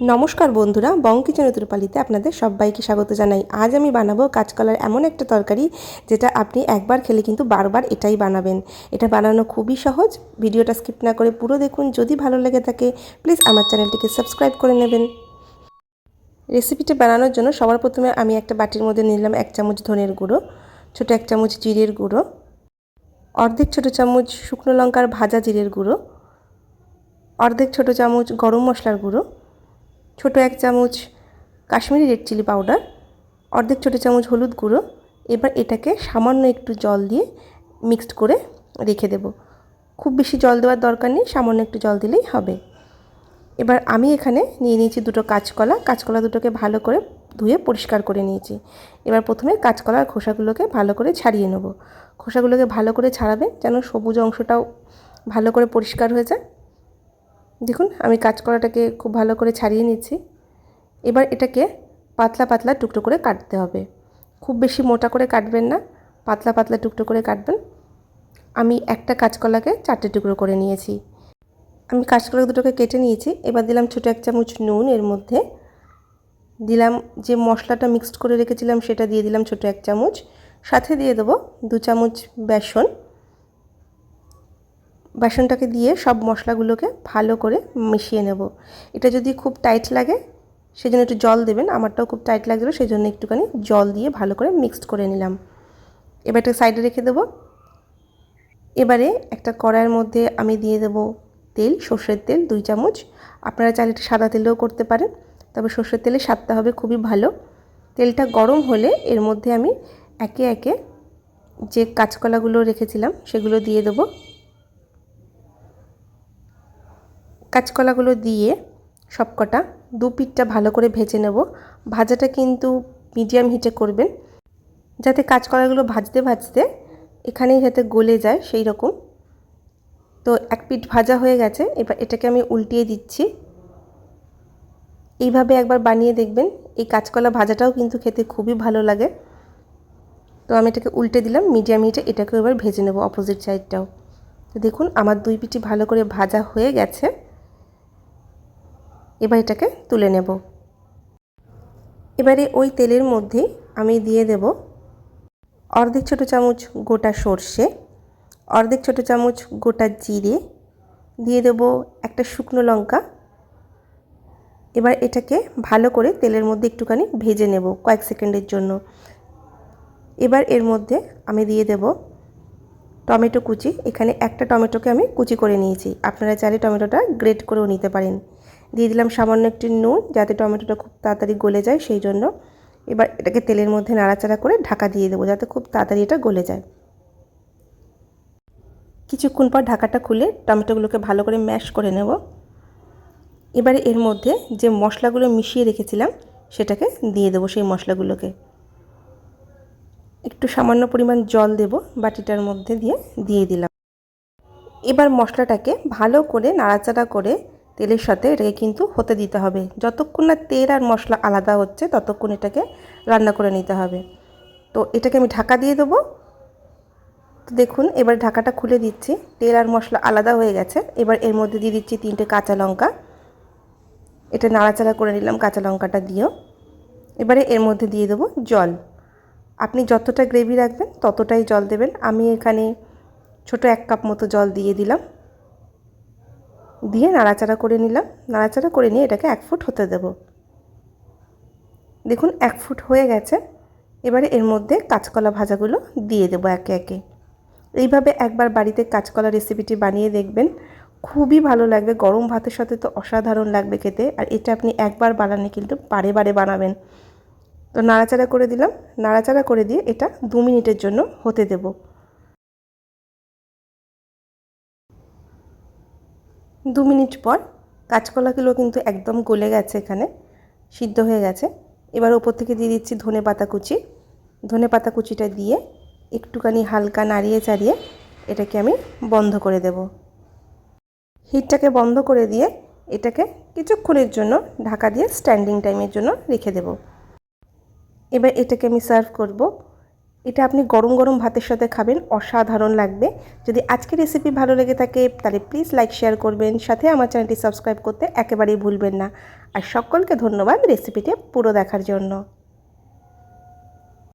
নমস্কার বন্ধুরা, বং কিচেন আপনাদের সবাইকে স্বাগত জানাই। আজ আমি বানাবো কাঁচকলার এমন একটা তরকারি, যেটা আপনি একবার খেলে কিন্তু বারবার এটাই বানাবেন। এটা বানানো খুবই সহজ, ভিডিওটা স্কিপ না করে পুরো দেখুন, যদি ভালো লেগে থাকে প্লিজ আমার চ্যানেলটিকে সাবস্ক্রাইব করে নেবেন। রেসিপিটা বানানোর জন্য সবার প্রথমে আমি একটা বাটির মধ্যে নিলাম এক চামচ ধনের গুঁড়ো, ছোটো এক চামচ জিরের গুঁড়ো, অর্ধেক ছোটো চামচ শুকনো লঙ্কার ভাজা জিরের গুঁড়ো, অর্ধেক ছোটো চামচ গরম মশলার গুঁড়ো ছোট এক চামচ কাশ্মীরি রেড চিলি পাউডার অর্ধেক ছোটো চামচ হলুদ গুঁড়ো। এবার এটাকে সামান্য একটু জল দিয়ে মিক্সড করে রেখে দেব। খুব বেশি জল দেওয়ার দরকার নেই, সামান্য একটু জল দিলেই হবে। এবার আমি এখানে নিয়ে নিয়েছি দুটো কাঁচকলা। কাঁচকলা দুটোকে ভালো করে ধুয়ে পরিষ্কার করে নিয়েছি। এবার প্রথমে কাঁচকলার খোসাগুলোকে ভালো করে ছাড়িয়ে নেব। খোসাগুলোকে ভালো করে ছাড়াবে যেন সবুজ অংশটাও ভালো করে পরিষ্কার হয়ে যায়। দেখুন, আমি কাঁচকলাটাকে খুব ভালো করে ছাড়িয়ে নিচ্ছি। এবার এটাকে পাতলা পাতলা টুকরো করে কাটতে হবে। খুব বেশি মোটা করে কাটবেন না, পাতলা পাতলা টুকরো করে কাটবেন। আমি একটা কাঁচকলাকে চারটে টুকরো করে নিয়েছি। আমি কাঁচকলা দুটোকে কেটে নিয়েছি। এবার দিলাম ছোটো এক চামচ নুন, এর মধ্যে দিলাম যে মশলাটা মিক্সড করে রেখেছিলাম সেটা দিয়ে দিলাম ছোটো এক চামচ। সাথে দিয়ে দেবো দু চামচ বেসন। বেসনটাকে দিয়ে সব মশলাগুলোকে ভালো করে মিশিয়ে নেব। এটা যদি খুব টাইট লাগে, সেজন্য একটু জল দেবেন। আমারটাও খুব টাইট লাগছিল সেই জন্য একটুখানি জল দিয়ে ভালো করে মিক্সড করে নিলাম। এবার একটা সাইডে রেখে দেবো। এবারে একটা কড়াইয়ের মধ্যে আমি দিয়ে দেব তেল, সর্ষের তেল দুই চামচ। আপনারা চাইলে এটা সাদা তেলেও করতে পারেন, তবে সর্ষের তেলে স্বাদটা হবে খুবই ভালো। তেলটা গরম হলে এর মধ্যে আমি একে একে যে কাঁচকলাগুলো রেখেছিলাম, সেগুলো দিয়ে দেবো। কাঁচকলাগুলো দিয়ে সবকটা দু পিঠটা ভালো করে ভেজে নেব। ভাজাটা কিন্তু মিডিয়াম হিটে করবেন। যাতে কাঁচকলাগুলো ভাজতে ভাজতে এখানেই যাতে গলে যায় সেই রকম। তো এক পিঠ ভাজা হয়ে গেছে, এবার এটাকে আমি উল্টিয়ে দিচ্ছি। এইভাবে একবার বানিয়ে দেখবেন, এই কাঁচকলা ভাজাটাও কিন্তু খেতে খুবই ভালো লাগে। তো আমি এটাকে উল্টে দিলাম, মিডিয়াম হিটে এটাকেও এবার ভেজে নেব অপোজিট সাইডটাও। তো দেখুন, আমার দুই পিঠি ভালো করে ভাজা হয়ে গেছে। এবার এটাকে তুলে নেব। এবারে ওই তেলের মধ্যে আমি দিয়ে দেব অর্ধেক ছোটো চামচ গোটা সর্ষে, অর্ধেক ছোটো চামচ গোটা জিরে, দিয়ে দেব একটা শুকনো লঙ্কা। এবার এটাকে ভালো করে তেলের মধ্যে একটুখানি ভেজে নেব কয়েক সেকেন্ডের জন্য। এবার এর মধ্যে আমি দিয়ে দেব টমেটো কুচি। এখানে একটা টমেটোকে আমি কুচি করে নিয়েছি। আপনারা চাইলে টমেটোটা গ্রেট করেও নিতে পারেন। দিয়ে দিলাম সামান্য একটি নুন যাতে টমেটোটা খুব তাড়াতাড়ি গলে যায়, সেই জন্য। এবার এটাকে তেলের মধ্যে নাড়াচাড়া করে ঢাকা দিয়ে দেবো যাতে খুব তাড়াতাড়ি এটা গলে যায়। কিছুক্ষণ পর ঢাকাটা খুলে টমেটোগুলোকে ভালো করে ম্যাশ করে নেব। এবারে এর মধ্যে যে মশলাগুলো মিশিয়ে রেখেছিলাম, সেটাকে দিয়ে দেবো সেই মশলাগুলোকে। একটু সামান্য পরিমাণ জল দেব বাটিটার মধ্যে দিয়ে দিয়ে দিলাম। এবার মশলাটাকে ভালো করে নাড়াচাড়া করে তেলের সাথে এটাকে কিন্তু হতে দিতে হবে। যতক্ষণ না তেল আর মশলা আলাদা হচ্ছে, ততক্ষণ এটাকে রান্না করে নিতে হবে। তো এটাকে আমি ঢাকা দিয়ে দেবো। তো দেখুন, এবার ঢাকাটা খুলে দিচ্ছি। তেল আর মশলা আলাদা হয়ে গেছে। এবার এর মধ্যে দিয়ে দিচ্ছি তিনটে কাঁচা লঙ্কা। এটা নাড়াচাড়া করে নিলাম কাঁচা লঙ্কাটা দিয়েও। এবারে এর মধ্যে দিয়ে দেবো জল। আপনি যতটা গ্রেভি রাখবেন, ততটাই জল দেবেন। আমি এখানে ছোট এক কাপ মতো জল দিয়ে দিলাম। দিয়ে নাড়াচাড়া করে নিলাম। নাড়াচাড়া করে নিয়ে এটাকে এক ফুট হতে দেব। দেখুন, এক ফুট হয়ে গেছে। এবারে এর মধ্যে কাঁচকলা ভাজাগুলো দিয়ে দেবো একে একে। এইভাবে একবার বাড়িতে কাঁচকলা রেসিপিটি বানিয়ে দেখবেন। খুবই ভালো লাগবে। গরম ভাতের সাথে তো অসাধারণ লাগবে খেতে। আর এটা আপনি একবার বানালে কিন্তু বারে বারে বানাবেন। তো নাড়াচাড়া করে দিলাম। নাড়াচাড়া করে দিয়ে এটা দু মিনিটের জন্য হতে দেব। দু মিনিট পর কাঁচকলাগুলো কিন্তু একদম গলে গেছে এখানে, সিদ্ধ হয়ে গেছে। এবার ওপর থেকে দিয়ে দিচ্ছি ধনে পাতা কুচি। ধনে পাতা কুচিটা দিয়ে একটুখানি হালকা নাড়িয়ে চাড়িয়ে এটাকে আমি বন্ধ করে দেব। হিটটাকে বন্ধ করে দিয়ে এটাকে কিছুক্ষণের জন্য ঢাকা দিয়ে স্ট্যান্ডিং টাইমের জন্য রেখে দেব। এবার এটাকে আমি সার্ভ করব। এটা আপনি গরম গরম ভাতের সাথে খাবেন, অসাধারণ লাগবে। যদি আজকের রেসিপি ভালো লেগে থাকে, তাহলে প্লিজ লাইক শেয়ার করবেন, সাথে আমার চ্যানেলটি সাবস্ক্রাইব করতে একেবারেই ভুলবেন না। আর সকলকে ধন্যবাদ রেসিপিটি পুরো দেখার জন্য।